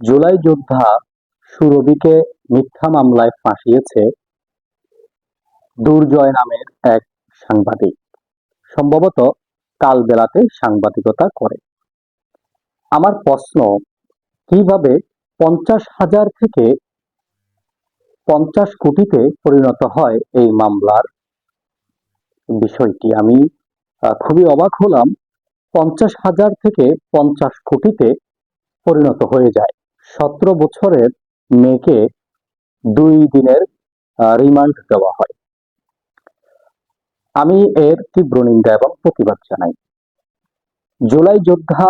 জুলাই যোদ্ধা সুরভিকে মিথ্যা মামলায় ফাঁসিয়েছে দুর্জয় নামের এক সাংবাদিক। সম্ভবত কাল বেলাতে সাংবাদিকতা করে। আমার প্রশ্ন, কীভাবে পঞ্চাশ হাজার থেকে পঞ্চাশ কোটিতে পরিণত হয় এই মামলার বিষয়টি? আমি খুবই অবাক হলাম। পঞ্চাশ হাজার থেকে পঞ্চাশ কোটিতে পরিণত হয়ে যায়। সতেরো বছরের মেয়েকে দুই দিনের রিমান্ড দেওয়া হয়। আমি এর তীব্র নিন্দা এবং প্রতিবাদ জানাই। জুলাই যোদ্ধা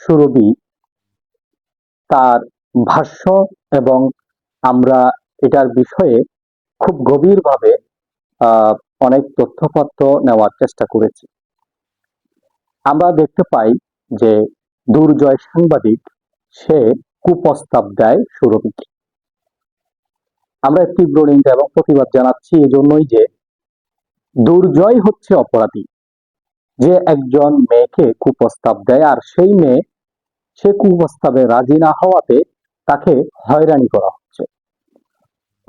সুরভি তার ভাষ্য এবং আমরা এটার বিষয়ে খুব গভীরভাবে অনেক তথ্যপত্র নেওয়ার চেষ্টা করেছি। আমরা দেখতে পাই যে দুর্জয় সাংবাদিক সে কুপ্রস্তাব দেয় সুরভিকে। আমরা তীব্র নিন্দা এবং প্রতিবাদ জানাচ্ছি এজন্যই যে দুর্জয় হচ্ছে অপরাধী। যে একজন মেয়েকে কুপ্রস্তাব দেয় আর সেই মেয়ে সে কুপ্রস্তাবে রাজি না হওয়াতে তাকে হয়রানি করা হচ্ছে।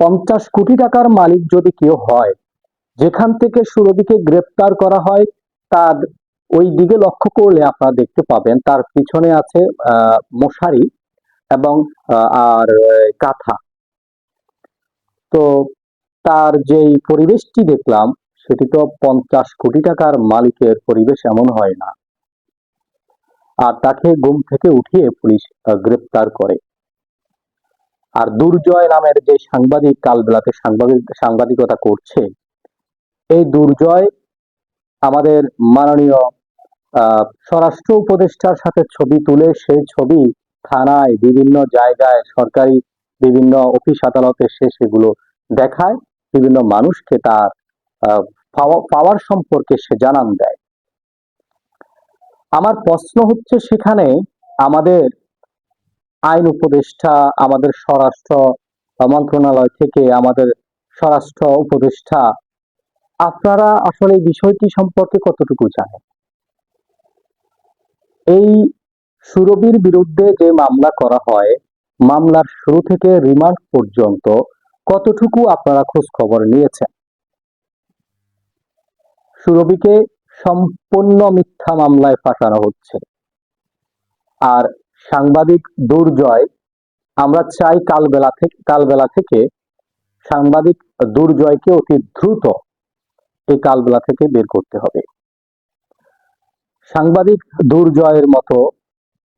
পঞ্চাশ কোটি টাকার মালিক যদি কেউ হয়, যেখান থেকে সুরভিকে গ্রেপ্তার করা হয়, তার ওই দিকে লক্ষ্য করলে আপনারা দেখতে পাবেন তার পিছনে আছে মশারি এবং আর কাঁথা। তো তার যেই পরিবেশটি দেখলাম, সেটি তো পঞ্চাশ কোটি টাকার মালিকের পরিবেশ, এমন হয় না। আর তাকে ঘুম থেকে উঠিয়ে পুলিশ গ্রেপ্তার করে। আর দুর্জয় নামের যে সাংবাদিক কালবেলাতে সাংবাদিক, সাংবাদিকতা করছে, এই দুর্জয় আমাদের মাননীয় স্বরাষ্ট্র উপদেষ্টার সাথে ছবি তুলে সেই ছবি থানায় বিভিন্ন জায়গায় সরকারি বিভিন্ন অফিস আদালতে সে সেগুলো দেখায়, বিভিন্ন মানুষকে তার পাওয়ার সম্পর্কে সে জানান দেয়। আমার প্রশ্ন হচ্ছে সেখানে আমাদের আইন উপদেষ্টা, আমাদের স্বরাষ্ট্র মন্ত্রণালয় থেকে আমাদের স্বরাষ্ট্র উপদেষ্টা, আপনারা আসলে এই বিষয়টি সম্পর্কে কতটুকু জানেন? এই সুরবির বিরুদ্ধে যে মামলা করা হয়, মামলার শুরু থেকে রিমান্ড পর্যন্ত কতটুকু আপনারা খোঁজ খবর নিয়েছেন? সুরভিকে সম্পূর্ণ মিথ্যা মামলায় ফাঁসানো হচ্ছে। আর সাংবাদিক দুর্জয়, আমরা চাই কালবেলা থেকে কালবেলা থেকে সাংবাদিক দুর্জয়কে অতি দ্রুত এই কালবেলা থেকে বের করতে হবে। সাংবাদিক দুর্জয়ের মতো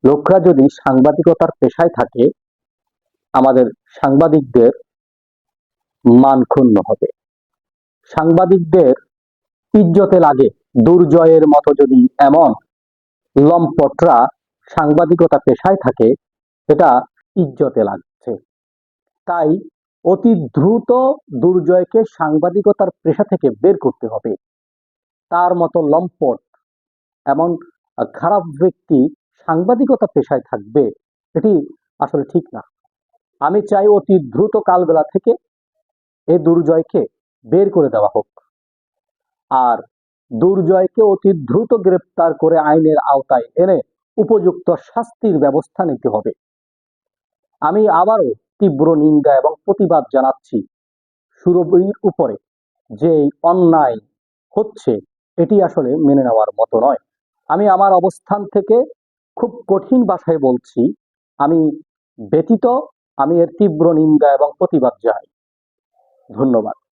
লোকরা যদি সাংবাদিকতার পেশায় থাকে, আমাদের সাংবাদিকদের মান ক্ষুণ্ণ হবে। সাংবাদিকদের ইজ্জতে লাগে, দুর্জয়ের মতো যদি এমন লম্পটরা সাংবাদিকতা পেশায় থাকে, এটা ইজ্জতে লাগছে। তাই অতি দ্রুত দুর্জয়কে সাংবাদিকতার পেশা থেকে বের করতে হবে। তার মতো লম্পট এমন খারাপ ব্যক্তি সাংবাদিকতা পেশায় থাকবে, এটি আসলে ঠিক না। আমি চাই অতি দ্রুত কালবেলা থেকে এই দুর্জয়কে বের করে দেওয়া হোক। আর দুর্জয়কে অতি দ্রুত গ্রেপ্তার করে আইনের আওতায় এনে উপযুক্ত শাস্তির ব্যবস্থা নিতে হবে। আমি আবারও তীব্র নিন্দা এবং প্রতিবাদ জানাচ্ছি সুরভির উপরে যে অন্যায় হচ্ছে, এটি আসলে মেনে নেওয়ার মতো নয়। আমি আমার অবস্থান থেকে খুব কঠিন ভাষায় বলছি। আমি ব্যতীত আমি এর তীব্র নিন্দা এবং প্রতিবাদ জানাই। ধন্যবাদ।